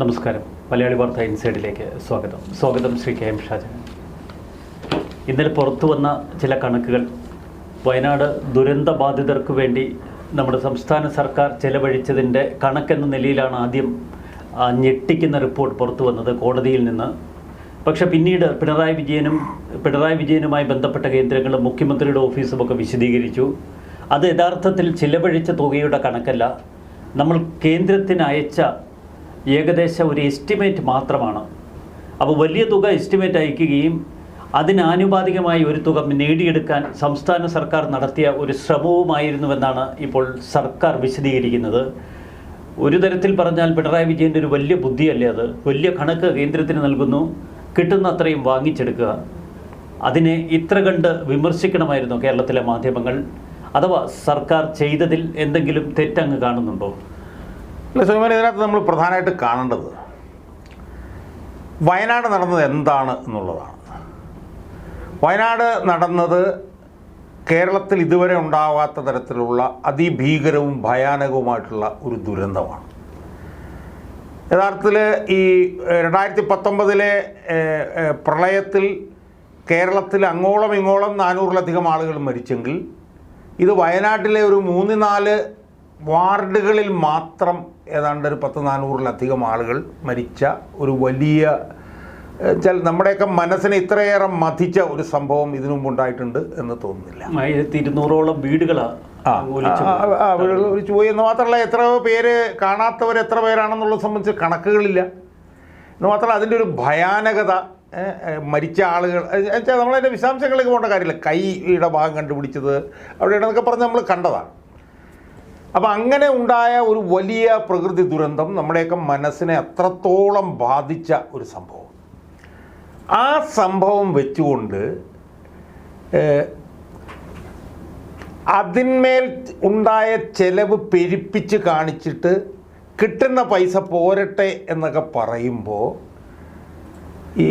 നമസ്കാരം. മലയാളി വാർത്ത ഇൻസൈഡിലേക്ക് സ്വാഗതം. സ്വാഗതം ശ്രീ കെ എം ഷാജഹാൻ ഇന്നലെ പുറത്തു വന്ന ചില കണക്കുകൾ. വയനാട് ദുരന്ത ബാധിതർക്ക് വേണ്ടി നമ്മുടെ സംസ്ഥാന സർക്കാർ ചെലവഴിച്ചതിന്റെ കണക്കെന്ന നിലയിലാണ് ആദ്യം ഞെട്ടിക്കുന്ന റിപ്പോർട്ട് പുറത്തു വന്നത് കോടതിയിൽ നിന്ന്. പക്ഷേ പിന്നീട് പിണറായി വിജയനും പിണറായി വിജയനുമായി ബന്ധപ്പെട്ട കേന്ദ്രങ്ങളും മുഖ്യമന്ത്രിയുടെ ഓഫീസും ഒക്കെ വിശദീകരിച്ചു. അത് യഥാർത്ഥത്തിൽ ചിലവഴിച്ച തുകയുടെ കണക്കല്ല. നമ്മൾ കേന്ദ്രത്തിന് അയച്ച ഏകദേശം ഒരു എസ്റ്റിമേറ്റ് മാത്രമാണ്. അപ്പോൾ വലിയ തുക എസ്റ്റിമേറ്റ് അയക്കുകയും അതിനാനുപാതികമായി ഒരു തുക നേടിയെടുക്കാൻ സംസ്ഥാന സർക്കാർ നടത്തിയ ഒരു ശ്രമവുമായിരുന്നുവെന്നാണ് ഇപ്പോൾ സർക്കാർ വിശദീകരിക്കുന്നത്. ഒരു തരത്തിൽ പറഞ്ഞാൽ പിണറായി വിജയന്റെ ഒരു വലിയ ബുദ്ധിയല്ലേ അത്? വലിയ കണക്ക് കേന്ദ്രത്തിന് നൽകുന്നു. കിട്ടുന്ന അത്രയും വാങ്ങിച്ചെടുക്കുക. അതിനെ ഇത്ര കണ്ട് വിമർശിക്കണമായിരുന്നു കേരളത്തിലെ മാധ്യമങ്ങൾ. അഥവാ സർക്കാർ ചെയ്തതിൽ എന്തെങ്കിലും തെറ്റങ്ങ് കാണുന്നുണ്ടോ? അല്ല സുലൈമാൻ ഇതിനകത്ത് നമ്മൾ പ്രധാനമായിട്ട് കാണേണ്ടത് വയനാട് നടന്നത് എന്താണ് എന്നുള്ളതാണ്. വയനാട് നടന്നത് കേരളത്തിൽ ഇതുവരെ ഉണ്ടാവാത്ത തരത്തിലുള്ള അതിഭീകരവും ഭയാനകവുമായിട്ടുള്ള ഒരു ദുരന്തമാണ്. യഥാർത്ഥത്തിൽ ഈ രണ്ടായിരത്തി പത്തൊമ്പതിലെ പ്രളയത്തിൽ കേരളത്തിൽ അങ്ങോളം ഇങ്ങോളം നാനൂറിലധികം ആളുകൾ മരിച്ചെങ്കിൽ ഇത് വയനാട്ടിലെ ഒരു മൂന്ന് നാല് വാർഡുകളിൽ മാത്രം ഏതാണ്ട് ഒരു പത്ത് നാനൂറിലധികം ആളുകൾ മരിച്ച ഒരു വലിയ ചില നമ്മുടെയൊക്കെ മനസ്സിനെ ഇത്രയേറെ മതിച്ച ഒരു സംഭവം ഇതിനു മുമ്പ് ഉണ്ടായിട്ടുണ്ട് എന്ന് തോന്നുന്നില്ല. ആയിരത്തി ഇരുന്നൂറോളം വീടുകളാണ് വീടുകൾ ഒലിച്ചു പോയി എന്ന് മാത്രമല്ല എത്രയോ പേര് കാണാത്തവർ എത്ര പേരാണെന്നുള്ളത് സംബന്ധിച്ച് കണക്കുകളില്ല. എന്ന് മാത്രമല്ല അതിന്റെ ഒരു ഭയാനകത മരിച്ച ആളുകൾ വെച്ചാൽ നമ്മളതിന്റെ വിശദാംശങ്ങളിലേക്ക് പോകേണ്ട കാര്യമില്ല. കൈയുടെ ഭാഗം കണ്ടുപിടിച്ചത് അവിടെ എന്നൊക്കെ പറഞ്ഞ് നമ്മൾ കണ്ടതാണ്. അപ്പം അങ്ങനെ ഉണ്ടായ ഒരു വലിയ പ്രകൃതി ദുരന്തം നമ്മുടെയൊക്കെ മനസ്സിനെ അത്രത്തോളം ബാധിച്ച ഒരു സംഭവം. ആ സംഭവം വെച്ചുകൊണ്ട് അതിന്മേൽ ഉണ്ടായ ചെലവ് പെരുപ്പിച്ച് കാണിച്ചിട്ട് കിട്ടുന്ന പൈസ പോരട്ടെ എന്നൊക്കെ പറയുമ്പോൾ ഈ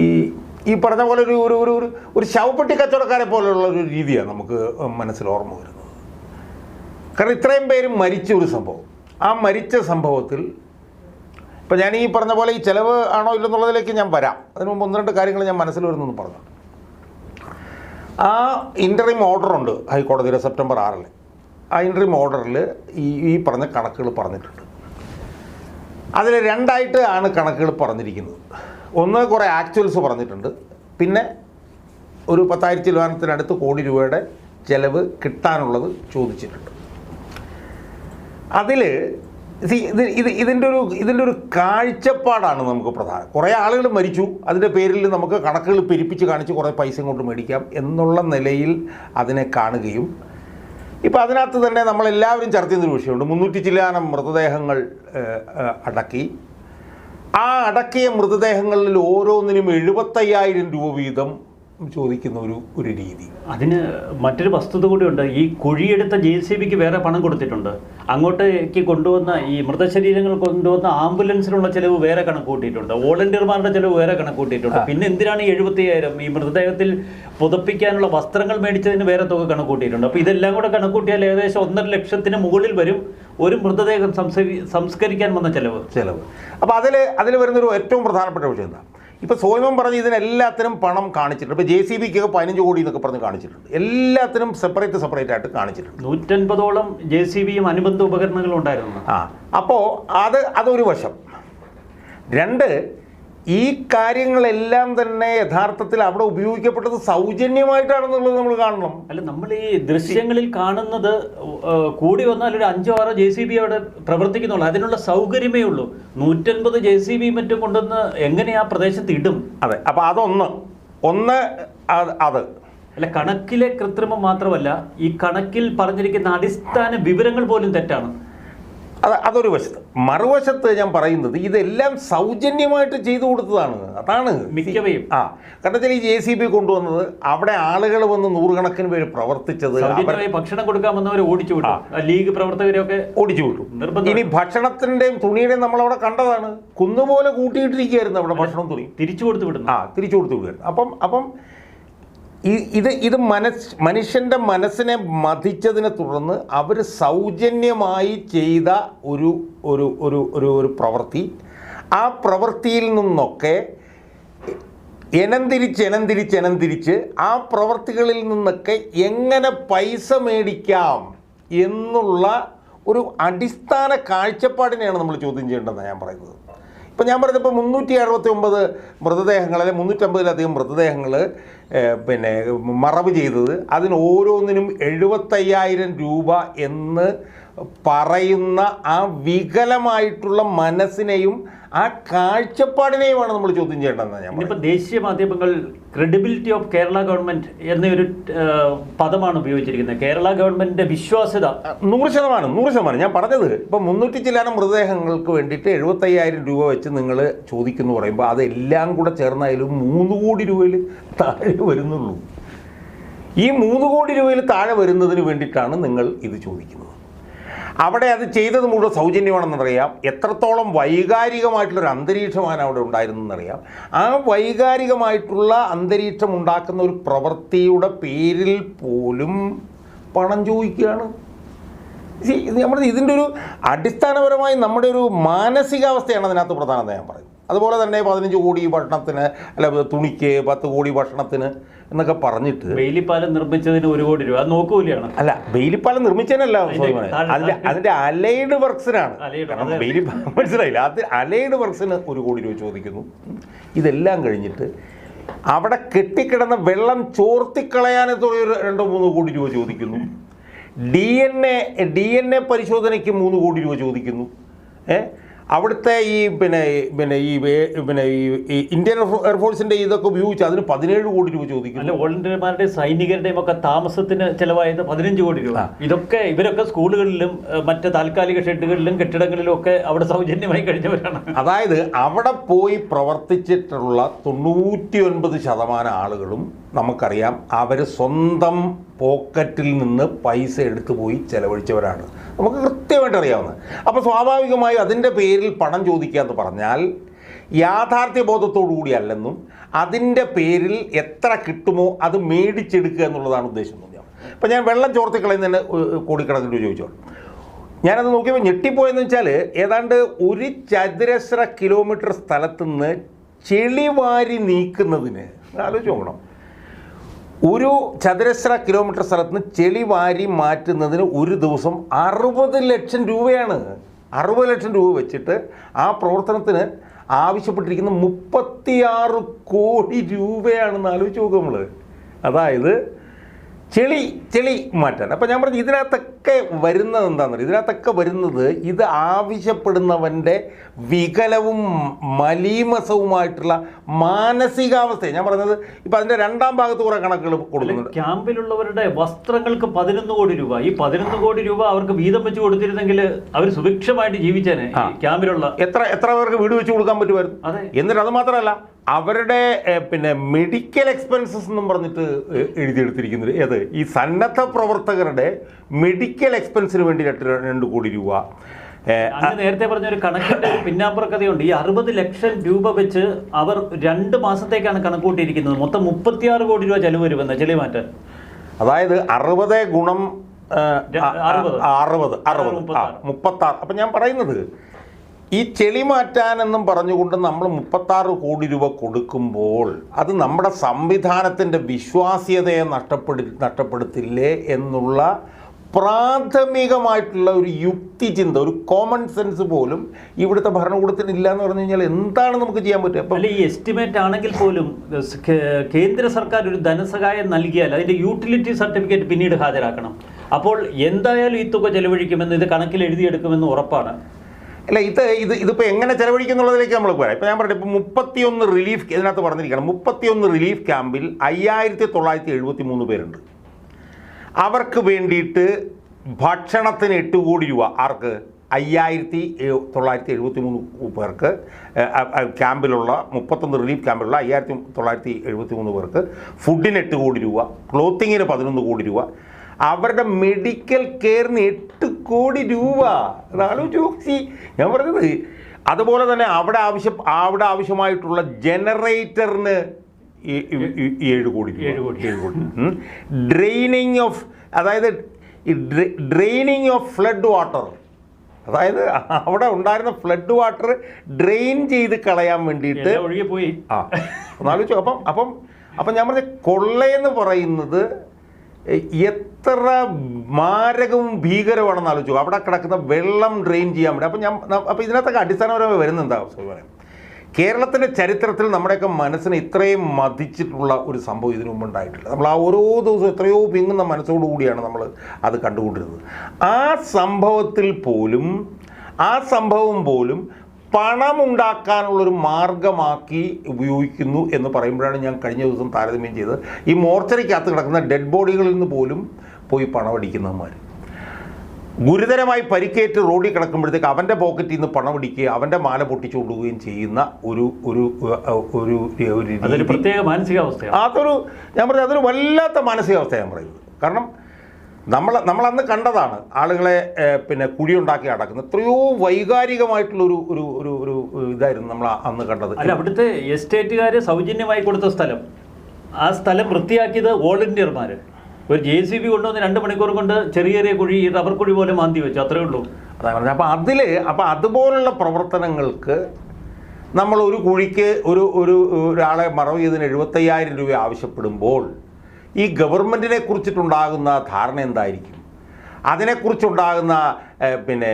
ഈ പറഞ്ഞ പോലെ ഒരു ഒരു ഒരു ഒരു ശവപ്പെട്ടി കച്ചവടക്കാരെ പോലെയുള്ള ഒരു രീതിയാണ് നമുക്ക് മനസ്സിൽ ഓർമ്മ വരുന്നത്. കാരണം ഇത്രയും പേര് മരിച്ച ഒരു സംഭവം. ആ മരിച്ച സംഭവത്തിൽ ഇപ്പം ഞാൻ ഈ പറഞ്ഞ പോലെ ഈ ചിലവ് ആണോ ഇല്ലെന്നുള്ളതിലേക്ക് ഞാൻ വരാം. അതിന് മുമ്പ് ഒന്ന് രണ്ട് കാര്യങ്ങൾ ഞാൻ മനസ്സിൽ വരുന്നു പറഞ്ഞു. ആ ഇന്ററിം ഓർഡറുണ്ട് ഹൈക്കോടതിയുടെ സെപ്റ്റംബർ ആറിൽ ആ ഇന്ററിം ഓർഡറിൽ ഈ ഈ പറഞ്ഞ കണക്കുകൾ പറഞ്ഞിട്ടുണ്ട്. അതിൽ രണ്ടായിട്ട് ആണ് കണക്കുകൾ പറഞ്ഞിരിക്കുന്നത്. ഒന്ന് കുറേ ആക്ച്വൽസ് പറഞ്ഞിട്ടുണ്ട്. പിന്നെ ഒരു പത്തായിരത്തി ചിലവാനത്തിനടുത്ത് കോടി രൂപയുടെ ചിലവ് കിട്ടാനുള്ളത് ചോദിച്ചിട്ടുണ്ട്. അതിൽ ഇത് ഇത് ഇതിന്റെ ഒരു ഇതിന്റെ ഒരു കാഴ്ചപ്പാടാണ് നമുക്ക് പ്രധാനം. കുറേ ആളുകൾ മരിച്ചു. അതിന്റെ പേരിൽ നമുക്ക് കണക്കുകൾ പെരുപ്പിച്ച് കാണിച്ച് കുറേ പൈസ കൊണ്ട് മേടിക്കാം എന്നുള്ള നിലയിൽ അതിനെ കാണുകയും ഇപ്പോൾ അതിനകത്ത് തന്നെ നമ്മളെല്ലാവരും ചർച്ച ചെയ്യുന്നൊരു വിഷയമുണ്ട്. മുന്നൂറ്റി ചില്ലാനം മൃതദേഹങ്ങൾ അടക്കി. ആ അടക്കിയ മൃതദേഹങ്ങളിൽ ഓരോന്നിനും എഴുപത്തയ്യായിരം രൂപ വീതം ചോദിക്കുന്ന ഒരു ഒരു രീതി. അതിന് മറ്റൊരു വസ്തുത കൂടിയുണ്ട്. ഈ കുഴിയെടുത്ത ജെ സി ബിക്ക് വേറെ പണം കൊടുത്തിട്ടുണ്ട്. അങ്ങോട്ടേക്ക് കൊണ്ടുവന്ന ഈ മൃതശരീരങ്ങൾ കൊണ്ടുവന്ന ആംബുലൻസിനുള്ള ചിലവ് വേറെ കണക്ക് കൂട്ടിയിട്ടുണ്ട് വോളണ്ടിയർമാരുടെ ചിലവ് വേറെ കണക്ക് കൂട്ടിയിട്ടുണ്ട് പിന്നെ എന്തിനാണ് ഈ എഴുപത്തിയായിരം ഈ മൃതദേഹത്തിൽ പുതപ്പിക്കാനുള്ള വസ്ത്രങ്ങൾ മേടിച്ചതിന് വേറെ തുക കണക്ക് കൂട്ടിയിട്ടുണ്ട് അപ്പോൾ ഇതെല്ലാം കൂടെ കണക്ക് കൂട്ടിയാൽ ഏകദേശം ഒന്നര ലക്ഷത്തിന് മുകളിൽ വരും ഒരു മൃതദേഹം സംസ്കരിക്കാൻ വന്ന ചിലവ്. ചിലവ്. അപ്പോൾ അതിൽ അതിൽ വരുന്നൊരു ഏറ്റവും പ്രധാനപ്പെട്ട വിഷയം എന്താ? ഇപ്പോൾ സോയമൻ പറഞ്ഞ് ഇതിനെല്ലാത്തിനും പണം കാണിച്ചിട്ടുണ്ട്. ഇപ്പോൾ ജെ സി ബിക്കൊക്കെ പതിനഞ്ച് കോടി എന്നൊക്കെ പറഞ്ഞ് കാണിച്ചിട്ടുണ്ട്. എല്ലാത്തിനും സെപ്പറേറ്റ് സെപ്പറേറ്റ് ആയിട്ട് കാണിച്ചിട്ടുണ്ട്. നൂറ്റൻപതോളം ജെ സി ബിയും അനുബന്ധ ഉപകരണങ്ങളും ഉണ്ടായിരുന്നു. ആ അപ്പോൾ അത് അതൊരു വശം. രണ്ട് ഈ കാര്യങ്ങളെല്ലാം തന്നെ യഥാർത്ഥത്തിൽ അവിടെ ഉപയോഗിക്കപ്പെട്ടത് സൗജന്യമായിട്ടാണെന്നുള്ളത് നമ്മൾ കാണണം. അല്ല നമ്മൾ ഈ ദൃശ്യങ്ങളിൽ കാണുന്നത് കൂടി വന്നാൽ ഒരു അഞ്ചോ ആറോ ജെ സി ബി അവിടെ പ്രവർത്തിക്കുന്നുള്ളൂ. അതിനുള്ള സൗകര്യമേ ഉള്ളൂ. നൂറ്റൻപത് ജെ സി ബി മറ്റും കൊണ്ടുവന്ന് എങ്ങനെ ആ പ്രദേശത്ത് ഇടും? അതെ അപ്പോൾ അതൊന്ന്. ഒന്ന് അത്. അല്ല കണക്കിലെ കൃത്രിമം മാത്രമല്ല ഈ കണക്കിൽ പറഞ്ഞിരിക്കുന്ന അടിസ്ഥാന വിവരങ്ങൾ പോലും തെറ്റാണ്. അത് അതൊരു വശത്ത്. മറുവശത്ത് ഞാൻ പറയുന്നത് ഇതെല്ലാം സൗജന്യമായിട്ട് ചെയ്തു കൊടുത്തതാണ്. അതാണ്. മിക്കവയും. ആ. കാരണം വെച്ചാൽ ഈ ജെ സി ബി കൊണ്ടുവന്നത് അവിടെ ആളുകൾ വന്ന് നൂറുകണക്കിന് പേര് പ്രവർത്തിച്ചത് ഭക്ഷണം കൊടുക്കാൻ വന്നവരെ ഓടിച്ചു വിട്ടു. ലീഗ് പ്രവർത്തകരെയൊക്കെ ഓടിച്ചു വിട്ടു. ഇനി ഭക്ഷണത്തിന്റെയും തുണിയുടെയും നമ്മൾ അവിടെ കണ്ടതാണ്. കുന്നുപോലെ കൂട്ടിയിട്ടിരിക്കുകയായിരുന്നു അവിടെ ഭക്ഷണം തുണി. തിരിച്ചു കൊടുത്തു വിടുന്നു. ആ തിരിച്ചു കൊടുത്തു വിടുകയായിരുന്നു. അപ്പം അപ്പം ഇത് ഇത് മനസ് മനുഷ്യന്റെ മനസ്സിനെ മതിച്ചതിനെ തുടർന്ന് അവർ സൗജന്യമായി ചെയ്ത ഒരു ഒരു ഒരു ഒരു ഒരു പ്രവൃത്തി. ആ പ്രവൃത്തിയിൽ നിന്നൊക്കെ എനന്തിരിച്ച് എനന്തിരിച്ച് എനന്തിരിച്ച് ആ പ്രവൃത്തികളിൽ നിന്നൊക്കെ എങ്ങനെ പൈസ മേടിക്കാം എന്നുള്ള ഒരു അടിസ്ഥാന കാഴ്ചപ്പാടിനെയാണ് നമ്മൾ ചോദ്യം ചെയ്യേണ്ടതെന്നാണ് ഞാൻ പറയുന്നത്. ഇപ്പം ഞാൻ പറഞ്ഞപ്പോൾ മുന്നൂറ്റി അറുപത്തി ഒമ്പത് മൃതദേഹങ്ങൾ അല്ലെങ്കിൽ മുന്നൂറ്റമ്പതിലധികം മൃതദേഹങ്ങൾ പിന്നെ മറവ് ചെയ്തത്. അതിന് ഓരോന്നിനും എഴുപത്തയ്യായിരം രൂപ എന്ന് പറയുന്ന ആ വികലമായിട്ടുള്ള മനസ്സിനെയും ആ കാഴ്ചപ്പാടിനെയുമാണ് നമ്മൾ ചോദ്യം ചെയ്യേണ്ടതെന്ന് ഞാൻ പറയുന്നത്. ദേശീയ മാധ്യമങ്ങൾ ക്രെഡിബിലിറ്റി ഓഫ് കേരള ഗവൺമെന്റ് എന്നൊരു പദമാണ് ഉപയോഗിച്ചിരിക്കുന്നത്. കേരള ഗവൺമെന്റിന്റെ വിശ്വാസ്യത. നൂറ് ശതമാനം നൂറ് ശതമാനം. ഞാൻ പറഞ്ഞത് ഇപ്പം മുന്നൂറ്റി ചില്ലാനം മൃതദേഹങ്ങൾക്ക് വേണ്ടിയിട്ട് എഴുപത്തയ്യായിരം രൂപ വെച്ച് നിങ്ങൾ ചോദിക്കുന്നു പറയുമ്പോൾ അതെല്ലാം കൂടെ ചേർന്നായാലും മൂന്ന് കോടി രൂപയിൽ താഴെ വരുന്നുള്ളൂ. ഈ മൂന്ന് കോടി രൂപയിൽ താഴെ വരുന്നതിന് വേണ്ടിയിട്ടാണ് നിങ്ങൾ ഇത് ചോദിക്കുന്നത്. അവിടെ അത് ചെയ്തത് മുഴുവൻ സൗജന്യമാണെന്നറിയാം എത്രത്തോളം വൈകാരികമായിട്ടുള്ളൊരു അന്തരീക്ഷമാണ് അവിടെ ഉണ്ടായിരുന്നെന്നറിയാം ആ വൈകാരികമായിട്ടുള്ള അന്തരീക്ഷം ഉണ്ടാക്കുന്ന ഒരു പ്രവൃത്തിയുടെ പേരിൽ പോലും പണം ചോദിക്കുകയാണ്. നമ്മൾ ഇതിന്റെ ഒരു അടിസ്ഥാനപരമായി നമ്മുടെ ഒരു മാനസികാവസ്ഥയാണ് അതിനകത്ത് പ്രധാനത ഞാൻ പറയും. അതുപോലെ തന്നെ പതിനഞ്ച് കോടി ഭക്ഷണത്തിന് അല്ല തുണിക്ക് പത്ത് കോടി ഭക്ഷണത്തിന് എന്നൊക്കെ പറഞ്ഞിട്ട് ബെയിലിപ്പാലം നിർമ്മിച്ചതിന് ഒരു കോടി രൂപ. നോക്കൂലാണ് അല്ല ബെയിലിപ്പാലം നിർമ്മിച്ചതിനല്ല അതിന്റെ അതിന്റെ അലൈഡ് വർക്സിനാണ്. ബെയിലി മനസ്സിലായില്ല. അത് അലൈഡ് വർക്സിന് ഒരു കോടി രൂപ ചോദിക്കുന്നു. ഇതെല്ലാം കഴിഞ്ഞിട്ട് അവിടെ കെട്ടിക്കിടന്ന വെള്ളം ചോർത്തിക്കളയാൻ ഒരു രണ്ടോ മൂന്നോ കോടി രൂപ ചോദിക്കുന്നു. D N A D N A പരിശോധനയ്ക്ക് മൂന്ന് കോടി രൂപ ചോദിക്കുന്നു. ഏ? അവിടുത്തെ ഈ പിന്നെ പിന്നെ ഈ പിന്നെ ഈ ഇന്ത്യൻ എയർഫോഴ്സിന്റെ ഇതൊക്കെ ഉപയോഗിച്ച് അതിന് പതിനേഴ് കോടി രൂപ ചോദിക്കുന്നു. അല്ല വോളണ്ടിയർമാരുടെയും സൈനികരുടെയും ഒക്കെ താമസത്തിന് ചെലവായത് പതിനഞ്ച് കോടി രൂപ. ഇതൊക്കെ ഇവരൊക്കെ സ്കൂളുകളിലും മറ്റ് താൽക്കാലിക ഷെഡുകളിലും കെട്ടിടങ്ങളിലും ഒക്കെ അവിടെ സൗജന്യമായി കഴിഞ്ഞവരാണ്. അതായത് അവിടെ പോയി പ്രവർത്തിച്ചിട്ടുള്ള തൊണ്ണൂറ്റി ഒൻപത് ശതമാനം ആളുകളും നമുക്കറിയാം അവർ സ്വന്തം പോക്കറ്റിൽ നിന്ന് പൈസ എടുത്തു പോയി ചെലവഴിച്ചവരാണ്. നമുക്ക് കൃത്യമായിട്ട് അറിയാവുന്നത് അപ്പോൾ സ്വാഭാവികമായും അതിന്റെ പേരിൽ പണം ചോദിക്കുക എന്ന് പറഞ്ഞാൽ യാഥാർത്ഥ്യ ബോധത്തോടു കൂടിയല്ലെന്നും അതിന്റെ പേരിൽ എത്ര കിട്ടുമോ അത് മേടിച്ചെടുക്കുക എന്നുള്ളതാണ് ഉദ്ദേശം തോന്നിയത് അപ്പോൾ ഞാൻ വെള്ളം ചോർത്തിക്കളയുന്നതിന് കോടിക്കണക്കിന് രൂപ ചോദിച്ചോളൂ. ഞാനത് നോക്കിയപ്പോൾ ഞെട്ടിപ്പോയെന്ന് വെച്ചാൽ ഏതാണ്ട് ഒരു ചതുരശ്ര കിലോമീറ്റർ സ്ഥലത്തുനിന്ന് ചെളിവാരി ചെളി വാരി നീക്കുന്നതിന് ആലോചിച്ച് നോക്കണം. ഒരു ചതുരശ്ര കിലോമീറ്റർ സ്ഥലത്ത് നിന്ന് ചെളി വാരി മാറ്റുന്നതിന് ഒരു ദിവസം അറുപത് ലക്ഷം രൂപയാണ്. അറുപത് ലക്ഷം രൂപ വെച്ചിട്ട് ആ പ്രവർത്തനത്തിന് ആവശ്യപ്പെട്ടിരിക്കുന്ന മുപ്പത്തിയാറ് കോടി രൂപയാണെന്ന് ആലോചിച്ച് നോക്കുക നമ്മൾ അതായത് ചെളി ചെളി മാറ്റാൻ. അപ്പം ഞാൻ പറഞ്ഞു ഇതിനകത്തൊക്കെ വരുന്നത് എന്താണെന്ന് ഇതിനകത്തൊക്കെ വരുന്നത് ഇത് ആവശ്യപ്പെടുന്നവന്റെ വികലവും മലീമസവുമായിട്ടുള്ള മാനസികാവസ്ഥയെ ഞാൻ പറഞ്ഞത് ഇപ്പം അതിന്റെ രണ്ടാം ഭാഗത്ത് കുറേ കണക്കുകൾ കൊടുക്കുന്നുണ്ട്. ക്യാമ്പിലുള്ളവരുടെ വസ്ത്രങ്ങൾക്ക് പതിനൊന്ന് കോടി രൂപ. ഈ പതിനൊന്ന് കോടി രൂപ അവർക്ക് വീതം വെച്ച് കൊടുത്തിരുന്നെങ്കിൽ അവർ സുഭിക്ഷമായിട്ട് ജീവിച്ചേനെ. ക്യാമ്പിലുള്ള എത്ര എത്ര പേർക്ക് വീട് വെച്ച് കൊടുക്കാൻ പറ്റുമായിരുന്നു? എന്നിട്ട് അത് മാത്രമല്ല അവരുടെ പിന്നെ മെഡിക്കൽ എക്സ്പെൻസസ് എന്നും പറഞ്ഞിട്ട് എഴുതിയെടുത്തിരിക്കുന്നത് ഏത്? ഈ സന്നദ്ധ പ്രവർത്തകരുടെ മെഡിക്കൽ എക്സ്പെൻസിന് വേണ്ടി രണ്ട് രണ്ട് കോടി രൂപ. നേരത്തെ പറഞ്ഞ ഒരു കണക്കിന്റെ പിന്നാമ്പുറക്കഥയുണ്ട് പിന്നാമ്പുറ ഈ അറുപത് ലക്ഷം രൂപ വെച്ച് അവർ രണ്ട് മാസത്തേക്കാണ് കണക്കൂട്ടിയിരിക്കുന്നത് മൊത്തം മുപ്പത്തിയാറ് കോടി രൂപ ചെലവ് വരുമെന്ന് ചെളി മാറ്റാൻ. അതായത് അറുപത് ഗുണം അറുപത്. അറുപത് അറുപത്. മുപ്പത്താറ്. അപ്പം ഞാൻ പറയുന്നത് ഈ ചെളി മാറ്റാനെന്നും പറഞ്ഞുകൊണ്ട് നമ്മൾ മുപ്പത്താറ് കോടി രൂപ കൊടുക്കുമ്പോൾ അത് നമ്മുടെ സംവിധാനത്തിന്റെ വിശ്വാസ്യതയെ നഷ്ടപ്പെടു നഷ്ടപ്പെടുത്തില്ലേ എന്നുള്ള പ്രാഥമികമായിട്ടുള്ള ഒരു യുക്തിചിന്ത ഒരു കോമൺ സെൻസ് പോലും ഇവിടുത്തെ ഭരണകൂടത്തിന് ഇല്ല എന്ന് പറഞ്ഞു കഴിഞ്ഞാൽ എന്താണ് നമുക്ക് ചെയ്യാൻ പറ്റുക? അല്ല ഈ എസ്റ്റിമേറ്റ് ആണെങ്കിൽ പോലും കേന്ദ്ര സർക്കാർ ഒരു ധനസഹായം നൽകിയാൽ അതിന്റെ യൂട്ടിലിറ്റി സർട്ടിഫിക്കറ്റ് പിന്നീട് ഹാജരാക്കണം. അപ്പോൾ എന്തായാലും ഈ തുക ചെലവഴിക്കുമെന്ന് ഇത് കണക്കിൽ എഴുതിയെടുക്കുമെന്ന് ഉറപ്പാണ്. അല്ല ഇത് ഇത് ഇതിപ്പോൾ എങ്ങനെ ചെലവഴിക്കുന്നുള്ളതിലേക്ക് നമ്മൾ പോരാ. ഇപ്പോൾ ഞാൻ പറഞ്ഞു ഇപ്പോൾ മുപ്പത്തിയൊന്ന് റിലീഫ് ഇതിനകത്ത് പറഞ്ഞിരിക്കണം. മുപ്പത്തിയൊന്ന് റിലീഫ് ക്യാമ്പിൽ അയ്യായിരത്തി തൊള്ളായിരത്തി എഴുപത്തി മൂന്ന് പേരുണ്ട്. അവർക്ക് വേണ്ടിയിട്ട് ഭക്ഷണത്തിന് എട്ട് കോടി രൂപ ആർക്ക്? അയ്യായിരത്തി തൊള്ളായിരത്തി എഴുപത്തി മൂന്ന് പേർക്ക് ക്യാമ്പിലുള്ള മുപ്പത്തൊന്ന് റിലീഫ് ക്യാമ്പിലുള്ള അയ്യായിരത്തി തൊള്ളായിരത്തി എഴുപത്തി മൂന്ന് പേർക്ക് ഫുഡിന് എട്ട് കോടി രൂപ ക്ലോത്തിങ്ങിന് പതിനൊന്ന് കോടി രൂപ അവരുടെ മെഡിക്കൽ കെയറിന് എട്ട് കോടി രൂപ. നോക്കി. ഞാൻ പറഞ്ഞത് അതുപോലെ തന്നെ അവിടെ ആവശ്യം അവിടെ ആവശ്യമായിട്ടുള്ള ജനറേറ്ററിന് ഏഴ് കോടി. ഏഴ് കോടി. ഏഴ് കോടി. ഡ്രെയിനിങ് ഓഫ് അതായത് ഡ്രെയിനിങ് ഓഫ് ഫ്ലഡ് വാട്ടർ അതായത് അവിടെ ഉണ്ടായിരുന്ന ഫ്ലഡ് വാട്ടർ ഡ്രെയിൻ ചെയ്ത് കളയാൻ വേണ്ടിയിട്ട് ഒഴുകിപ്പോയി. ഒഴുകി പോയി ആ ഒന്നാലോചിച്ചു അപ്പം അപ്പം അപ്പം ഞാൻ പറഞ്ഞ കൊള്ളയെന്ന് പറയുന്നത് എത്ര മാരകവും ഭീകരമാണെന്ന് ആലോചിച്ചു അവിടെ കിടക്കുന്ന വെള്ളം ഡ്രെയിൻ ചെയ്യാൻ വേണ്ടി. അപ്പം ഞാൻ അപ്പം ഇതിനകത്തൊക്കെ അടിസ്ഥാനപരമായി വരുന്നുണ്ടാവും പറയാം കേരളത്തിന്റെ ചരിത്രത്തിൽ നമ്മുടെയൊക്കെ മനസ്സിനെ ഇത്രയും മതിച്ചിട്ടുള്ള ഒരു സംഭവം ഇതിനു മുമ്പ് ഉണ്ടായിട്ടില്ല. നമ്മൾ ആ ഓരോ ദിവസവും എത്രയോ പിങ്ങുന്ന മനസ്സോടു കൂടിയാണ് നമ്മൾ അത് കണ്ടുകൊണ്ടിരുന്നത്. ആ സംഭവത്തിൽ പോലും ആ സംഭവം പോലും പണം ഉണ്ടാക്കാനുള്ളൊരു മാർഗമാക്കി ഉപയോഗിക്കുന്നു എന്ന് പറയുമ്പോഴാണ് ഞാൻ കഴിഞ്ഞ ദിവസം താരതമ്യം ചെയ്തത്. ഈ മോർച്ചറിക്കകത്ത് കിടക്കുന്ന ഡെഡ് ബോഡികളിൽ നിന്ന് പോലും പോയി പണമടിക്കുന്നവന്മാർ. ഗുരുതരമായി പരിക്കേറ്റ് റോഡിൽ കിടക്കുമ്പോഴത്തേക്ക് അവന്റെ പോക്കറ്റിൽ നിന്ന് പണം പിടിക്കുക അവന്റെ മാല പൊട്ടിച്ചു കൊണ്ടുപോവുകയും ചെയ്യുന്ന ഒരു ഒരു ഒരു ഒരു പ്രത്യേക മാനസികാവസ്ഥ അതൊരു ഞാൻ പറഞ്ഞത് അതൊരു വല്ലാത്ത മാനസികാവസ്ഥ ഞാൻ പറയുന്നത്. കാരണം നമ്മൾ നമ്മളന്ന് കണ്ടതാണ് ആളുകളെ പിന്നെ കുഴിയുണ്ടാക്കി അടക്കുന്നത്. എത്രയോ വൈകാരികമായിട്ടുള്ളൊരു ഒരു ഒരു ഒരു ഇതായിരുന്നു നമ്മൾ അന്ന് കണ്ടത്. അല്ല അവിടുത്തെ എസ്റ്റേറ്റുകാർ സൗജന്യമായി കൊടുത്ത സ്ഥലം. ആ സ്ഥലം വൃത്തിയാക്കിയത് വോളണ്ടിയർമാർ ഒരു ജെ സി ബി കൊണ്ടുവന്ന് രണ്ട് മണിക്കൂർ കൊണ്ട് ചെറിയ ചെറിയ കുഴി റബ്ബർ കുഴി പോലെ മാന്തി വെച്ചു. അത്രേ ഉള്ളൂ. അതാണ് പറഞ്ഞത് അപ്പോൾ അതിൽ അപ്പോൾ അതുപോലുള്ള പ്രവർത്തനങ്ങൾക്ക് നമ്മൾ ഒരു കുഴിക്ക് ഒരു ഒരു ഒരാളെ മറവ് ചെയ്തതിന് എഴുപത്തയ്യായിരം രൂപ ആവശ്യപ്പെടുമ്പോൾ ഈ ഗവൺമെന്റിനെ കുറിച്ചിട്ടുണ്ടാകുന്ന ധാരണ എന്തായിരിക്കും? അതിനെക്കുറിച്ചുണ്ടാകുന്ന പിന്നെ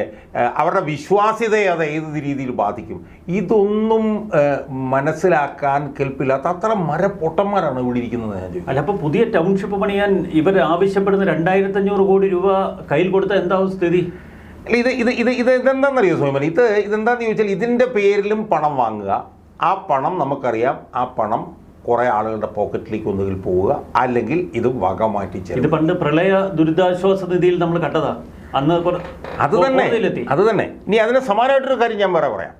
അവരുടെ വിശ്വാസ്യതയെ അത് ഏത് രീതിയിൽ ബാധിക്കും? ഇതൊന്നും മനസ്സിലാക്കാൻ കെൽപ്പില്ലാത്ത അത്ര മരപ്പൊട്ടന്മാരാണ് ഇവിടെ ഇരിക്കുന്നത് ഞാൻ അല്ല അപ്പോൾ പുതിയ ടൗൺഷിപ്പ് പണിയാൻ ഇവർ ആവശ്യപ്പെടുന്ന രണ്ടായിരത്തഞ്ഞൂറ് കോടി രൂപ കയ്യിൽ കൊടുത്ത എന്താ സ്ഥിതി? അല്ല ഇത് ഇത് ഇത് ഇത് ഇതെന്താണെന്നറിയോ സോമൻ? ഇത് ഇതെന്താണെന്ന് ചോദിച്ചാൽ ഇതിന്റെ പേരിലും പണം വാങ്ങുക. ആ പണം നമുക്കറിയാം. ആ പണം കുറേ ആളുകളുടെ പോക്കറ്റിലേക്ക് ഒന്നുകിൽ പോവുക അല്ലെങ്കിൽ ഇത് വക മാറ്റി ഇത് പണ്ട് പ്രളയ ദുരിതാശ്വാസ നിധിയിൽ നമ്മൾ കണ്ടതാ. അന്ന് അത് തന്നെ. അത് തന്നെ. ഇനി അതിന് സമാനമായിട്ടൊരു കാര്യം ഞാൻ വേറെ പറയാം.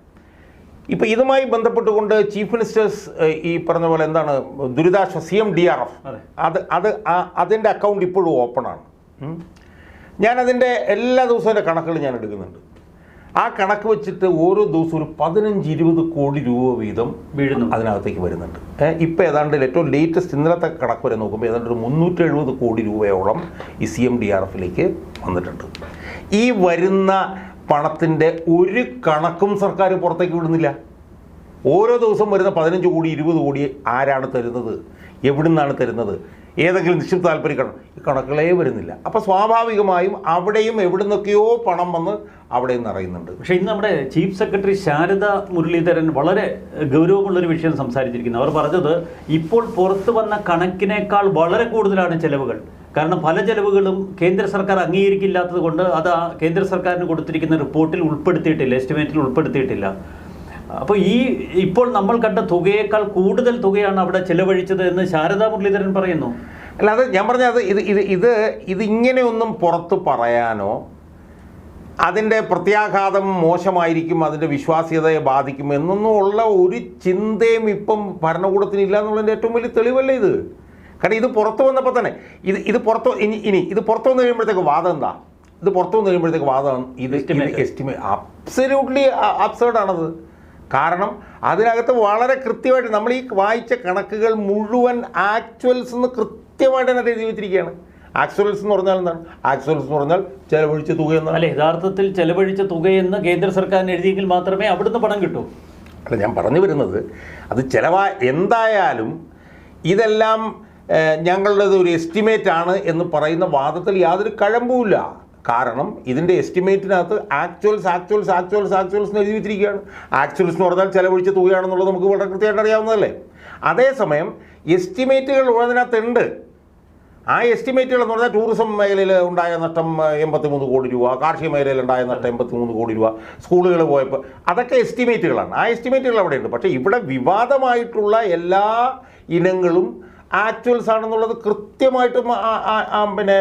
ഇപ്പം ഇതുമായി ബന്ധപ്പെട്ടുകൊണ്ട് ചീഫ് മിനിസ്റ്റേഴ്സ് ഈ പറഞ്ഞ പോലെ എന്താണ് ദുരിതാശ്വാസ C M D R F. അതെ. അത് അതിന്റെ അക്കൗണ്ട് ഇപ്പോഴും ഓപ്പണാണ്. ഞാൻ ഞാനതിന്റെ എല്ലാ ദിവസവും കണക്കുകൾ ഞാൻ എടുക്കുന്നുണ്ട്. ആ കണക്ക് വെച്ചിട്ട് ഓരോ ദിവസവും ഒരു പതിനഞ്ച് ഇരുപത് കോടി രൂപ വീതം വീഴുന്നു. അതിനകത്തേക്ക് വരുന്നുണ്ട്. ഇപ്പം ഏതാണ്ട് ഏറ്റവും ലേറ്റസ്റ്റ് ഇന്നലത്തെ കണക്ക് വരെ നോക്കുമ്പോൾ ഏതാണ്ട് ഒരു മുന്നൂറ്റി എഴുപത് കോടി രൂപയോളം ഈ സി എം ഡി ആർ എഫിലേക്ക് വന്നിട്ടുണ്ട്. ഈ വരുന്ന പണത്തിന്റെ ഒരു കണക്കും സർക്കാർ പുറത്തേക്ക് വിടുന്നില്ല. ഓരോ ദിവസം വരുന്ന പതിനഞ്ച് കോടി ഇരുപത് കോടി ആരാണ് തരുന്നത്? എവിടുന്നാണ് തരുന്നത്? ഏതെങ്കിലും നിശ്ചിത താല്പര്യം ഈ കണക്കുകളേ വരുന്നില്ല. അപ്പോൾ സ്വാഭാവികമായും അവിടെയും എവിടെ നിന്നൊക്കെയോ പണം വന്ന് അവിടെയും നിറയുന്നുണ്ട് പക്ഷേ ഇന്ന് നമ്മുടെ ചീഫ് സെക്രട്ടറി ശാരദ മുരളീധരൻ വളരെ ഗൗരവമുള്ളൊരു വിഷയം സംസാരിച്ചിരിക്കുന്നു. അവർ പറഞ്ഞത് ഇപ്പോൾ പുറത്തു വന്ന കണക്കിനേക്കാൾ വളരെ കൂടുതലാണ് ചെലവുകൾ. കാരണം പല ചെലവുകളും കേന്ദ്ര സർക്കാർ അംഗീകരിക്കില്ലാത്തത് കൊണ്ട് അത് കേന്ദ്ര സർക്കാരിന് കൊടുത്തിരിക്കുന്ന റിപ്പോർട്ടിൽ ഉൾപ്പെടുത്തിയിട്ടില്ല എസ്റ്റിമേറ്റിൽ ഉൾപ്പെടുത്തിയിട്ടില്ല. അപ്പോൾ ഈ ഇപ്പോൾ നമ്മൾ കണ്ട തുകയേക്കാൾ കൂടുതൽ തുകയാണ് അവിടെ ചെലവഴിച്ചത് എന്ന് ശാരദാ മുരളീധരൻ പറയുന്നു. അല്ലാതെ ഞാൻ പറഞ്ഞത് ഇത് ഇത് ഇത് ഇതിങ്ങനെയൊന്നും പുറത്ത് പറയാനോ അതിന്റെ പ്രത്യാഘാതം മോശമായിരിക്കും അതിന്റെ വിശ്വാസ്യതയെ ബാധിക്കും എന്നൊന്നും ഉള്ള ഒരു ചിന്തയും ഇപ്പം ഭരണകൂടത്തിന് ഇല്ല എന്നുള്ളതിന്റെ ഏറ്റവും വലിയ തെളിവല്ലേ ഇത്. കാരണം ഇത് പുറത്തു വന്നപ്പോൾ തന്നെ ഇത് ഇത് പുറത്ത് ഇനി ഇനി ഇത് പുറത്തു വന്ന് കഴിയുമ്പോഴത്തേക്ക് വാദം എന്താ? ഇത് പുറത്തു വന്ന് കഴിയുമ്പോഴത്തേക്ക് വാദം ഇത്. എസ്റ്റിമേറ്റ് അബ്സല്യൂട്ട്ലി അബ്സേർഡാണത് കാരണം അതിനകത്ത് വളരെ കൃത്യമായിട്ട് നമ്മൾ ഈ വായിച്ച കണക്കുകൾ മുഴുവൻ ആക്ച്വൽസ് എന്ന് കൃത്യമായിട്ട് അതിനകത്ത് എഴുതി വെച്ചിരിക്കുകയാണ് ആക്ച്വൽസ് എന്ന് പറഞ്ഞാൽ എന്താണ്? ആക്ച്വൽസ് എന്ന് പറഞ്ഞാൽ ചെലവഴിച്ച തുക എന്നാണ്. അല്ല യഥാർത്ഥത്തിൽ ചെലവഴിച്ച തുകയെന്ന് കേന്ദ്ര സർക്കാരിന് എഴുതിയെങ്കിൽ മാത്രമേ അവിടുന്ന് പണം കിട്ടൂ. അല്ല ഞാൻ പറഞ്ഞു വരുന്നത് അത് ചിലവാ എന്തായാലും ഇതെല്ലാം ഞങ്ങളുടെ ഞങ്ങളുടേത് ഒരു എസ്റ്റിമേറ്റ് ആണ് എന്ന് പറയുന്ന വാദത്തിൽ യാതൊരു കഴമ്പുമില്ല. കാരണം ഇതിന്റെ എസ്റ്റിമേറ്റിനകത്ത് ആക്ച്വൽസ് ആക്ച്വൽസ് ആക്ച്വൽസ് ആക്ച്വൽസ് എന്ന് എഴുതി വെച്ചിരിക്കുകയാണ്. ആക്ച്വൽസ് എന്ന് പറഞ്ഞാൽ ചിലവഴിച്ച തുകയാണെന്നുള്ളത് നമുക്ക് വളരെ കൃത്യമായിട്ട് അറിയാവുന്നതല്ലേ? അതേസമയം എസ്റ്റിമേറ്റുകൾ അതിനകത്തുണ്ട് ആ എസ്റ്റിമേറ്റുകൾ എന്ന് പറഞ്ഞാൽ ടൂറിസം മേഖലയിൽ ഉണ്ടായ നഷ്ടം എൺപത്തി മൂന്ന് കോടി രൂപ കാർഷിക മേഖലയിൽ ഉണ്ടായ നഷ്ടം എൺപത്തി മൂന്ന് കോടി രൂപ സ്കൂളുകൾ പോയപ്പോൾ അതൊക്കെ എസ്റ്റിമേറ്റുകളാണ് ആ എസ്റ്റിമേറ്റുകൾ അവിടെയുണ്ട്. പക്ഷേ ഇവിടെ വിവാദമായിട്ടുള്ള എല്ലാ ഇനങ്ങളും ആക്ച്വൽസ് ആണെന്നുള്ളത് കൃത്യമായിട്ടും പിന്നെ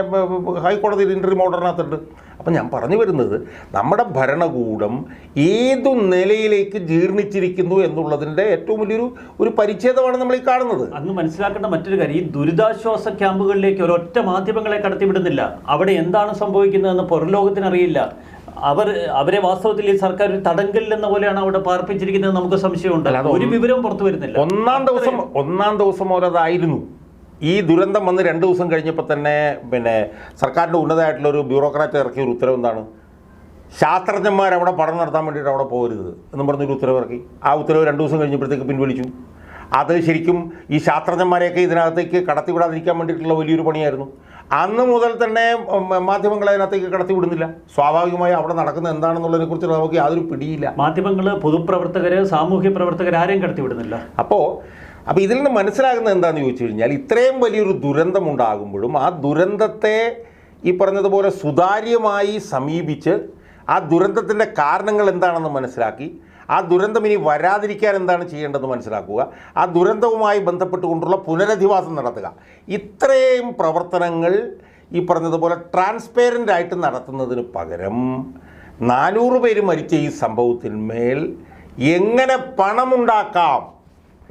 ഹൈക്കോടതി ഇന്റർവ്യൂ ഓർഡറിനകത്തുണ്ട് അപ്പം ഞാൻ പറഞ്ഞു വരുന്നത് നമ്മുടെ ഭരണകൂടം ഏതു നിലയിലേക്ക് ജീർണിച്ചിരിക്കുന്നു എന്നുള്ളതിന്റെ ഏറ്റവും വലിയൊരു ഒരു പരിച്ഛേദമാണ് നമ്മൾ ഈ കാണുന്നത്. അന്ന് മനസ്സിലാക്കേണ്ട മറ്റൊരു കാര്യം ഈ ദുരിതാശ്വാസ ക്യാമ്പുകളിലേക്ക് ഒരൊറ്റ മാധ്യമങ്ങളെ കടത്തിവിടുന്നില്ല. അവിടെ എന്താണ് സംഭവിക്കുന്നതെന്ന് പുറംലോകത്തിന് അറിയില്ല. അവർ അവരെ വാസ്തവത്തിൽ ഈ സർക്കാർ ഒരു തടങ്കലിൽ എന്ന പോലെയാണ് അവിടെ പാർപ്പിച്ചിരിക്കുന്നത് നമുക്ക് സംശയമുണ്ട്. അല്ല, ഒരു വിവരവും പുറത്തു വരുന്നില്ല. ഒന്നാം ദിവസം ഒന്നാം ദിവസം മുതൽ അതായിരുന്നു ഈ ദുരന്തം വന്ന് രണ്ട് ദിവസം കഴിഞ്ഞപ്പോൾ തന്നെ പിന്നെ സർക്കാരിന്റെ ഉന്നതമായിട്ടുള്ളൊരു ബ്യൂറോക്രാറ്റ് ഇറക്കിയ ഒരു ഉത്തരവ് എന്താണ്? ശാസ്ത്രജ്ഞന്മാർ അവിടെ പഠനം നടത്താൻ വേണ്ടിയിട്ട് അവിടെ പോകരുത് എന്നും പറഞ്ഞൊരു ഉത്തരവ് ഇറക്കി. ആ ഉത്തരവ് രണ്ട് ദിവസം കഴിഞ്ഞപ്പോഴത്തേക്ക് പിൻവലിച്ചു. അത് ശരിക്കും ഈ ശാസ്ത്രജ്ഞന്മാരെയൊക്കെ ഇതിനകത്തേക്ക് കടത്തിവിടാതിരിക്കാൻ വേണ്ടിയിട്ടുള്ള വലിയൊരു പണിയായിരുന്നു. അന്ന് മുതൽ തന്നെ മാധ്യമങ്ങൾ അതിനകത്തേക്ക് കടത്തി വിടുന്നില്ല. സ്വാഭാവികമായി അവിടെ നടക്കുന്നത് എന്താണെന്നുള്ളതിനെ കുറിച്ച് നമുക്ക് യാതൊരു പിടിയില്ല. മാധ്യമങ്ങൾ പൊതുപ്രവർത്തകർ സാമൂഹ്യ പ്രവർത്തകർ ആരെയും കടത്തി വിടുന്നില്ല. അപ്പോൾ അപ്പോൾ ഇതിൽ നിന്ന് മനസ്സിലാകുന്നത് എന്താണെന്ന് ചോദിച്ചു കഴിഞ്ഞാൽ ഇത്രയും വലിയൊരു ദുരന്തം ഉണ്ടാകുമ്പോഴും ആ ദുരന്തത്തെ ഈ പറഞ്ഞതുപോലെ സുതാര്യമായി സമീപിച്ച് ആ ദുരന്തത്തിന്റെ കാരണങ്ങൾ എന്താണെന്ന് മനസ്സിലാക്കി ആ ദുരന്തം ഇനി വരാതിരിക്കാൻ എന്താണ് ചെയ്യേണ്ടതെന്ന് മനസ്സിലാക്കുക. ആ ദുരന്തവുമായി ബന്ധപ്പെട്ടുകൊണ്ടുള്ള പുനരധിവാസം നടത്തുക. ഇത്രയും പ്രവർത്തനങ്ങൾ ഈ പറഞ്ഞതുപോലെ ട്രാൻസ്പേരന്റ് ആയിട്ട് നടത്തുന്നതിന് പകരം നാനൂറ് പേര് മരിച്ച ഈ സംഭവത്തിന്മേൽ എങ്ങനെ പണമുണ്ടാക്കാം?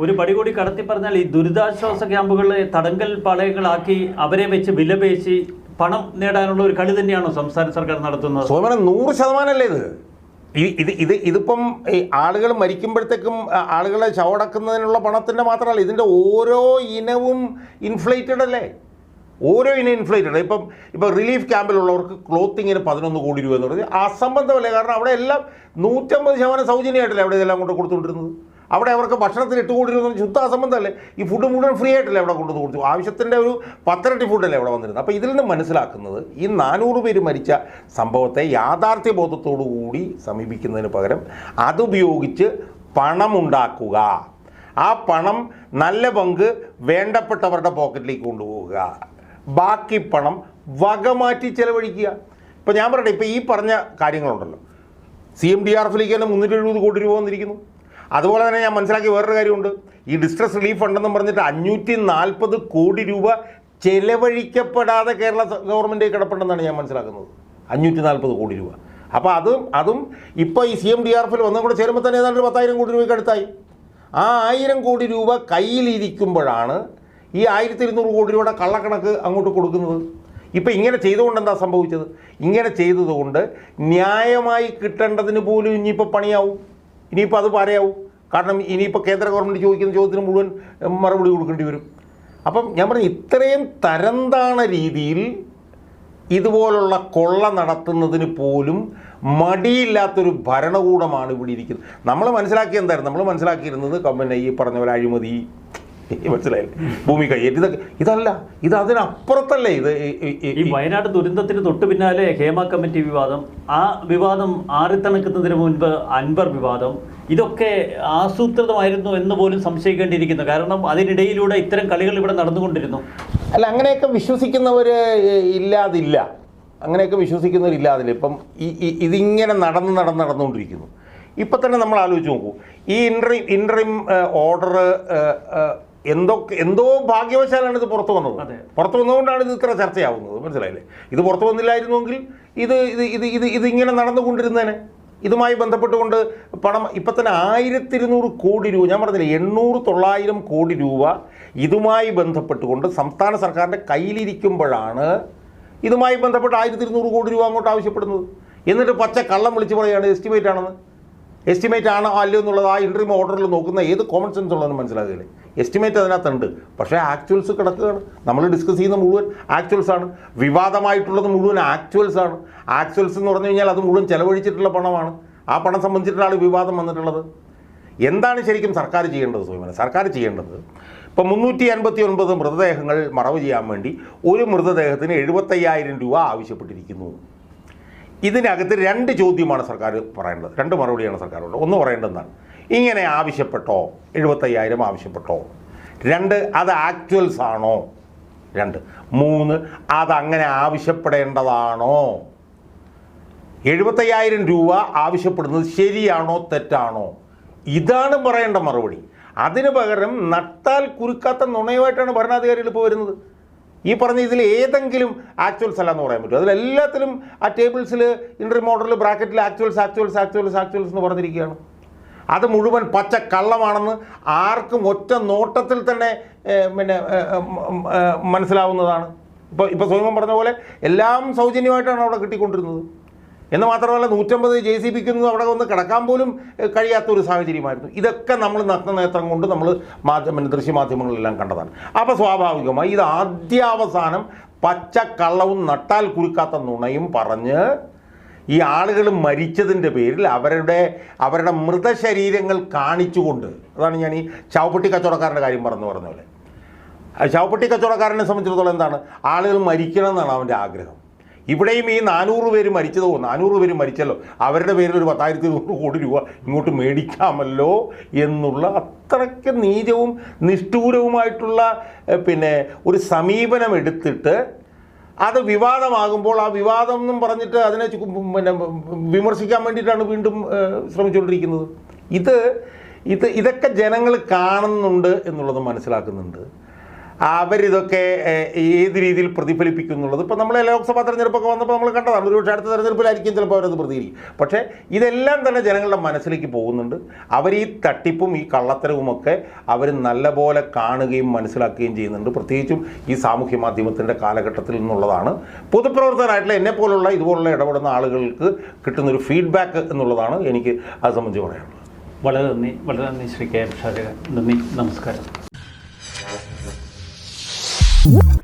ഒരു പടി കൂടി കടത്തി പറഞ്ഞാൽ ഈ ദുരിതാശ്വാസ ക്യാമ്പുകളെ തടങ്കൽ പാളയങ്ങളാക്കി അവരെ വെച്ച് വിലപേശി പണം നേടാനുള്ള ഒരു കളി തന്നെയാണോ സംസ്ഥാന സർക്കാർ നടത്തുന്നത്? നൂറ് നൂറ് ശതമാനമല്ലേ ഇത്? ഇത് ഇത് ഇതിപ്പം ഈ ആളുകൾ മരിക്കുമ്പോഴത്തേക്കും ആളുകളെ ചവടക്കുന്നതിനുള്ള പണത്തിന്റെ മാത്രമല്ല ഇതിന്റെ ഓരോ ഇനവും ഇൻഫ്ലേറ്റഡ് അല്ലേ? ഓരോ ഇനം ഇൻഫ്ലേറ്റഡ് ഇപ്പം ഇപ്പം റിലീഫ് ക്യാമ്പിലുള്ളവർക്ക് ക്ലോത്തിങ്ങിന് പതിനൊന്ന് കോടി രൂപ എന്ന് പറഞ്ഞാൽ അസംബന്ധമല്ലേ? കാരണം അവിടെ എല്ലാം നൂറ്റമ്പത് ശതമാനം സൗജന്യമായിട്ടല്ലേ അവിടെ ഇതെല്ലാം കൊണ്ട് കൊടുത്തുകൊണ്ടിരുന്നത്? അവിടെ അവർക്ക് ഭക്ഷണത്തിന് ഇട്ട് എന്ന് ശുദ്ധ അസംബന്ധമല്ലേ? ഈ ഫുഡ് മുഴുവൻ ഫ്രീ ആയിട്ടല്ലേ അവിടെ കൊണ്ടു കൊടുത്തു? ആവശ്യത്തിന്റെ ഒരു പത്തരട്ടി ഫുഡല്ലേ അവിടെ വന്നിരുന്നത്? അപ്പോൾ ഇതിൽ നിന്ന് മനസ്സിലാക്കുന്നത് ഈ നാനൂറ് പേര് മരിച്ച സംഭവത്തെ യാഥാർത്ഥ്യ ബോധത്തോടു കൂടി സമീപിക്കുന്നതിന് പകരം അതുപയോഗിച്ച് പണമുണ്ടാക്കുക. ആ പണം നല്ല പങ്ക് വേണ്ടപ്പെട്ടവരുടെ പോക്കറ്റിലേക്ക് കൊണ്ടുപോവുക. ബാക്കി പണം വകമാറ്റി ചെലവഴിക്കുക. ഇപ്പം ഞാൻ പറയട്ടെ ഇപ്പോൾ ഈ പറഞ്ഞ കാര്യങ്ങളുണ്ടല്ലോ. സി എം ഡി ആർ എഫിലേക്ക് തന്നെ മുന്നൂറ്റി എഴുപത് കോടി രൂപ വന്നിരിക്കുന്നു. അതുപോലെ തന്നെ ഞാൻ മനസ്സിലാക്കി വേറൊരു കാര്യമുണ്ട്. ഈ ഡിസ്ട്രസ് റിലീഫ് ഫണ്ടെന്നും പറഞ്ഞിട്ട് അഞ്ഞൂറ്റി നാൽപ്പത് കോടി രൂപ ചെലവഴിക്കപ്പെടാതെ കേരള ഗവൺമെന്റ് കിടപ്പുണ്ടെന്നാണ് ഞാൻ മനസ്സിലാക്കുന്നത്. അഞ്ഞൂറ്റി നാൽപ്പത് കോടി രൂപ. അപ്പോൾ അതും അതും ഇപ്പോൾ ഈ സി എം ഡി ആർ എഫിൽ വന്നും കൂടെ ചേരുമ്പോൾ തന്നെ ഏതാണ്ട് പത്തായിരം കോടി രൂപയ്ക്ക് അടുത്തായി. ആ ആയിരം കോടി രൂപ കയ്യിലിരിക്കുമ്പോഴാണ് ഈ ആയിരത്തി ഇരുന്നൂറ് കോടി രൂപയുടെ കള്ളക്കണക്ക് അങ്ങോട്ട് കൊടുക്കുന്നത്. ഇപ്പം ഇങ്ങനെ ചെയ്തുകൊണ്ട് എന്താ സംഭവിച്ചത്? ഇങ്ങനെ ചെയ്തതുകൊണ്ട് ന്യായമായി കിട്ടേണ്ടതിന് പോലും ഇനിയിപ്പോൾ പണിയാവും. ഇനിയിപ്പോൾ അത് പാരയാവും. കാരണം ഇനിയിപ്പോൾ കേന്ദ്ര ഗവൺമെന്റ് ചോദിക്കുന്ന ചോദ്യത്തിന് മുഴുവൻ മറുപടി കൊടുക്കേണ്ടി വരും. അപ്പം ഞാൻ പറഞ്ഞു ഇത്രയും തരംതാണ രീതിയിൽ ഇതുപോലുള്ള കൊള്ള നടത്തുന്നതിന് പോലും മടിയില്ലാത്തൊരു ഭരണകൂടമാണ് ഇവിടെ ഇരിക്കുന്നത്. നമ്മൾ മനസ്സിലാക്കിയ എന്തായിരുന്നു? നമ്മൾ മനസ്സിലാക്കിയിരുന്നത് കമ്പനി ഈ പറഞ്ഞ പോലെ അഴിമതി മനസ്സിലായില്ലേ? ഭൂമി കയ്യേറ്റി. ഇതൊക്കെ ഇതല്ല ഇത് അതിനപ്പുറത്തല്ലേ ഇത് ഈ- വയനാട് ദുരന്തത്തിന് തൊട്ട് പിന്നാലെ ഹേമ കമ്മിറ്റി വിവാദം ആ വിവാദം ആറിത്തണക്കുന്നതിന് മുൻപ് അൻവർ വിവാദം ഇതൊക്കെ ആസൂത്രിതമായിരുന്നു എന്ന് പോലും സംശയിക്കേണ്ടിയിരിക്കുന്നു. കാരണം അതിനിടയിലൂടെ ഇത്തരം കളികൾ ഇവിടെ നടന്നുകൊണ്ടിരുന്നു. അല്ല അങ്ങനെയൊക്കെ വിശ്വസിക്കുന്നവർ ഇല്ലാതില്ല. അങ്ങനെയൊക്കെ വിശ്വസിക്കുന്നവരില്ലാതില്ല ഇപ്പം ഈ ഈ- ഇതിങ്ങനെ നടന്ന് നടന്ന് നടന്നുകൊണ്ടിരിക്കുന്നു. ഇപ്പം തന്നെ നമ്മൾ ആലോചിച്ച് നോക്കൂ. ഈ ഇൻട്രീം ഇൻട്രീം ഓർഡർ എന്തോ എന്തോ ഭാഗ്യവശാലാണ് ഇത് പുറത്തു വന്നത്. പുറത്തു വന്നതുകൊണ്ടാണ് ഇത് ഇത്ര ചർച്ചയാവുന്നത്. മനസ്സിലായില്ലേ? ഇത് പുറത്തു വന്നില്ലായിരുന്നുവെങ്കിൽ ഇത് ഇത് ഇത് ഇത് ഇതിങ്ങനെ നടന്നുകൊണ്ടിരുന്നേനെ. ഇതുമായി ബന്ധപ്പെട്ടുകൊണ്ട് പണം ഇപ്പം തന്നെ ആയിരത്തി ഇരുന്നൂറ് കോടി രൂപ ഞാൻ പറഞ്ഞില്ലേ എണ്ണൂറ് തൊള്ളായിരം കോടി രൂപ ഇതുമായി ബന്ധപ്പെട്ടുകൊണ്ട് സംസ്ഥാന സർക്കാരിന്റെ കയ്യിലിരിക്കുമ്പോഴാണ് ഇതുമായി ബന്ധപ്പെട്ട് ആയിരത്തി ഇരുന്നൂറ് കോടി രൂപ അങ്ങോട്ട് ആവശ്യപ്പെടുന്നത്. എന്നിട്ട് പച്ച കള്ളം വിളിച്ച് പറയുകയാണ് എസ്റ്റിമേറ്റ് ആണെന്ന് എസ്റ്റിമേറ്റ് ആണോ അല്ലയോ എന്നുള്ളത് ആ ഇൻട്രീം ഓർഡറിൽ നോക്കുന്ന ഏത് കോമൺ സെൻസ് ഉള്ളതെന്ന് മനസ്സിലാകില്ല? എസ്റ്റിമേറ്റ് അതിനകത്തുണ്ട്. പക്ഷേ ആക്ച്വൽസ് കിടക്കുകയാണ്. നമ്മൾ ഡിസ്കസ് ചെയ്യുന്ന മുഴുവൻ ആക്ച്വൽസ് ആണ്. വിവാദമായിട്ടുള്ളത് മുഴുവൻ ആക്ച്വൽസ് ആണ്. ആക്ച്വൽസ് എന്ന് പറഞ്ഞു കഴിഞ്ഞാൽ അത് മുഴുവൻ ചെലവഴിച്ചിട്ടുള്ള പണമാണ്. ആ പണം സംബന്ധിച്ചിട്ടാണ് വിവാദം വന്നിട്ടുള്ളത്. എന്താണ് ശരിക്കും സർക്കാർ ചെയ്യേണ്ടത് സ്വയമന സർക്കാർ ചെയ്യേണ്ടത് ഇപ്പം മുന്നൂറ്റി അൻപത്തി ഒൻപത് മൃതദേഹങ്ങൾ മറവ് ചെയ്യാൻ വേണ്ടി ഒരു മൃതദേഹത്തിന് എഴുപത്തയ്യായിരം രൂപ ആവശ്യപ്പെട്ടിരിക്കുന്നു. ഇതിനകത്ത് രണ്ട് ചോദ്യമാണ് സർക്കാർ പറയേണ്ടത് രണ്ട് മറുപടിയാണ് സർക്കാരുള്ളത് ഒന്ന് പറയേണ്ടതെന്നാണ് ഇങ്ങനെ ആവശ്യപ്പെട്ടോ? എഴുപത്തയ്യായിരം ആവശ്യപ്പെട്ടോ? രണ്ട് അത് ആക്ച്വൽസ് ആണോ? രണ്ട്. മൂന്ന് അതങ്ങനെ ആവശ്യപ്പെടേണ്ടതാണോ? എഴുപത്തയ്യായിരം രൂപ ആവശ്യപ്പെടുന്നത് ശരിയാണോ? തെറ്റാണോ? ഇതാണ് പറയേണ്ട മറുപടി. അതിന് പകരം നട്ടാൽ കുരുക്കാത്ത നുണയുമായിട്ടാണ് ഭരണാധികാരികൾ ഇപ്പോൾ വരുന്നത്. ഈ പറഞ്ഞ ഇതിൽ ഏതെങ്കിലും ആക്ച്വൽസ് അല്ല എന്ന് പറയാൻ പറ്റും. അതിലെല്ലാത്തിലും ആ ടേബിൾസിൽ ഇൻട്രി മോഡലിൽ ബ്രാക്കറ്റിൽ ആക്ച്വൽസ് ആക്ച്വൽസ് ആക്ച്വൽസ് ആക്ച്വൽസ് എന്ന് പറഞ്ഞിരിക്കുകയാണ്. അത് മുഴുവൻ പച്ച കള്ളമാണെന്ന് ആർക്കും ഒറ്റ നോട്ടത്തിൽ തന്നെ പിന്നെ മനസ്സിലാവുന്നതാണ്. ഇപ്പോൾ ഇപ്പോൾ സ്വയം പറഞ്ഞ പോലെ എല്ലാം സൗജന്യമായിട്ടാണ് അവിടെ കിട്ടിക്കൊണ്ടിരുന്നത്. എന്ന് മാത്രമല്ല നൂറ്റമ്പത് ജെ സി ബിക്കൊന്നും അവിടെ ഒന്ന് കിടക്കാൻ പോലും കഴിയാത്ത കഴിയാത്തൊരു സാഹചര്യമായിരുന്നു. ഇതൊക്കെ നമ്മൾ നഗ്നനേത്രം കൊണ്ട് നമ്മൾ മാധ്യമ ദൃശ്യമാധ്യമങ്ങളിലെല്ലാം കണ്ടതാണ്. അപ്പോൾ സ്വാഭാവികമായി ഇത് ആദ്യാവസാനം പച്ച കള്ളവും നട്ടാൽ കുരുക്കാത്ത നുണയും പറഞ്ഞ് ഈ ആളുകൾ മരിച്ചതിന്റെ പേരിൽ അവരുടെ അവരുടെ മൃതശരീരങ്ങൾ കാണിച്ചുകൊണ്ട് അതാണ് ഞാൻ ഈ ചാവപ്പെട്ടി കച്ചവടക്കാരന്റെ കാര്യം പറഞ്ഞു പറഞ്ഞ പോലെ. ചാവപ്പെട്ടി കച്ചവടക്കാരനെ സംബന്ധിച്ചിടത്തോളം എന്താണ്? ആളുകൾ മരിക്കണം എന്നാണ് അവന്റെ ആഗ്രഹം. ഇവിടെയും ഈ നാനൂറ് പേര് മരിച്ചതോ? നാനൂറ് പേര് മരിച്ചല്ലോ. അവരുടെ പേരിൽ ഒരു പത്തായിരത്തി നൂറ് കോടി രൂപ ഇങ്ങോട്ട് മേടിക്കാമല്ലോ എന്നുള്ള അത്രയ്ക്ക് നീചവും നിഷ്ഠൂരവുമായിട്ടുള്ള പിന്നെ ഒരു സമീപനം എടുത്തിട്ട് അത് വിവാദമാകുമ്പോൾ ആ വിവാദം എന്നും പറഞ്ഞിട്ട് അതിനെ പിന്നെ വിമർശിക്കാൻ വേണ്ടിയിട്ടാണ് വീണ്ടും ശ്രമിച്ചുകൊണ്ടിരിക്കുന്നത്. ഇത് ഇത് ഇതൊക്കെ ജനങ്ങൾ കാണുന്നുണ്ട് എന്നുള്ളത് മനസ്സിലാക്കുന്നുണ്ട്. അവരിതൊക്കെ ഏത് രീതിയിൽ പ്രതിഫലിപ്പിക്കുന്നുള്ളത്? ഇപ്പോൾ നമ്മൾ ലോക്സഭാ തെരഞ്ഞെടുപ്പൊക്കെ വന്നപ്പോൾ നമ്മൾ കണ്ടതാണ് ഒരു പക്ഷേ അടുത്ത തെരഞ്ഞെടുപ്പിലായിരിക്കും ചിലപ്പോൾ അവരത് പ്രതികരിക്കും പക്ഷേ ഇതെല്ലാം തന്നെ ജനങ്ങളുടെ മനസ്സിലേക്ക് പോകുന്നുണ്ട്. അവർ ഈ തട്ടിപ്പും ഈ കള്ളത്തരവുമൊക്കെ അവർ നല്ലപോലെ കാണുകയും മനസ്സിലാക്കുകയും ചെയ്യുന്നുണ്ട്. പ്രത്യേകിച്ചും ഈ സാമൂഹ്യ മാധ്യമത്തിന്റെ കാലഘട്ടത്തിൽ നിന്നുള്ളതാണ്. പൊതുപ്രവർത്തകരായിട്ടുള്ള എന്നെ പോലുള്ള ഇതുപോലുള്ള ഇടപെടുന്ന ആളുകൾക്ക് കിട്ടുന്നൊരു ഫീഡ്ബാക്ക് എന്നുള്ളതാണ് എനിക്ക് അത് സംബന്ധിച്ച് പറയാനുള്ളത്. വളരെ നന്ദി വളരെ നന്ദി ശ്രീ കെ എം നന്ദി നമസ്കാരം. Woo!